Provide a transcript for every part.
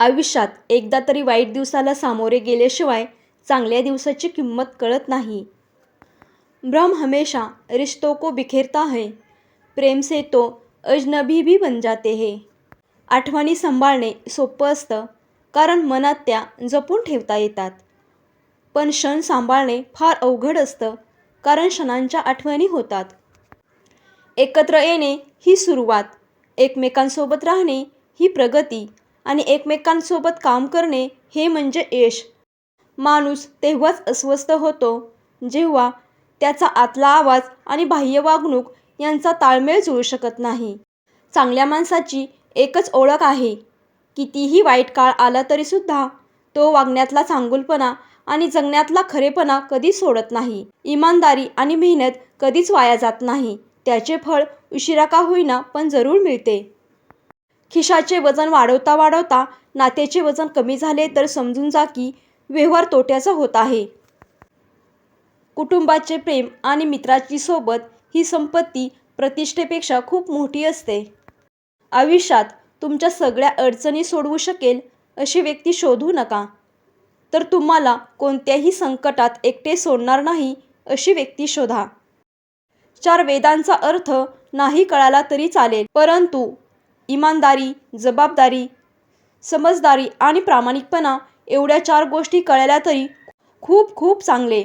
आयुष्यात एकदा तरी वाईट दिवसाला सामोरे गेल्याशिवाय चांगल्या दिवसाची किंमत कळत नाही. भ्रम हमेशा रिश्तों को बिखेरता है प्रेम से तो अजनबी भी बन जाते है. आठवणी सांभाळणे सोपं असतं कारण मनात त्या जपून ठेवता येतात. पण क्षण सांभाळणे फार अवघड असतं कारण क्षणांच्या आठवणी होतात. एकत्र येणे ही सुरुवात एकमेकांसोबत राहणे ही प्रगती आणि एकमेकांसोबत काम करणे हे म्हणजे यश. माणूस तेव्हाच अस्वस्थ होतो जेव्हा त्याचा आतला आवाज आणि बाह्य वागणूक यांचा ताळमेळ जुळू शकत नाही. चांगल्या माणसाची एकच ओळख आहे कितीही वाईट काळ आला तरीसुद्धा तो वागण्यातला चांगुलपणा आणि जगण्यातला खरेपणा कधीच सोडत नाही. इमानदारी आणि मेहनत कधीच वाया जात नाही. त्याचे फळ उशिरा का होईना पण जरूर मिळते. खिशाचे वजन वाढवता वाढवता नात्याचे वजन कमी झाले तर समजून जा की व्यवहार तोट्याचा होत आहे. कुटुंबाचे प्रेम आणि मित्राची सोबत ही संपत्ती प्रतिष्ठेपेक्षा खूप मोठी असते. आयुष्यात तुमच्या सगळ्या अडचणी सोडवू शकेल अशी व्यक्ती शोधू नका. तर तुम्हाला कोणत्याही संकटात एकटे सोडणार नाही अशी व्यक्ती शोधा. चार वेदांचा अर्थ नाही कळाला तरी चालेल परंतु इमानदारी जबाबदारी समजदारी आणि प्रामाणिकपणा एवढ्या चार गोष्टी कळल्या तरी खूप खूप चांगले.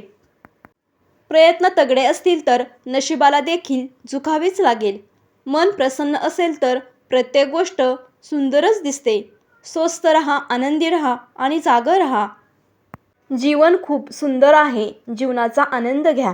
प्रयत्न तगडे असतील तर नशिबाला देखील झुकावेच लागेल. मन प्रसन्न असेल तर प्रत्येक गोष्ट सुंदरच दिसते. स्वस्थ रहा आनंदी रहा आणि जागं रहा. जीवन खूप सुंदर आहे. जीवनाचा आनंद घ्या.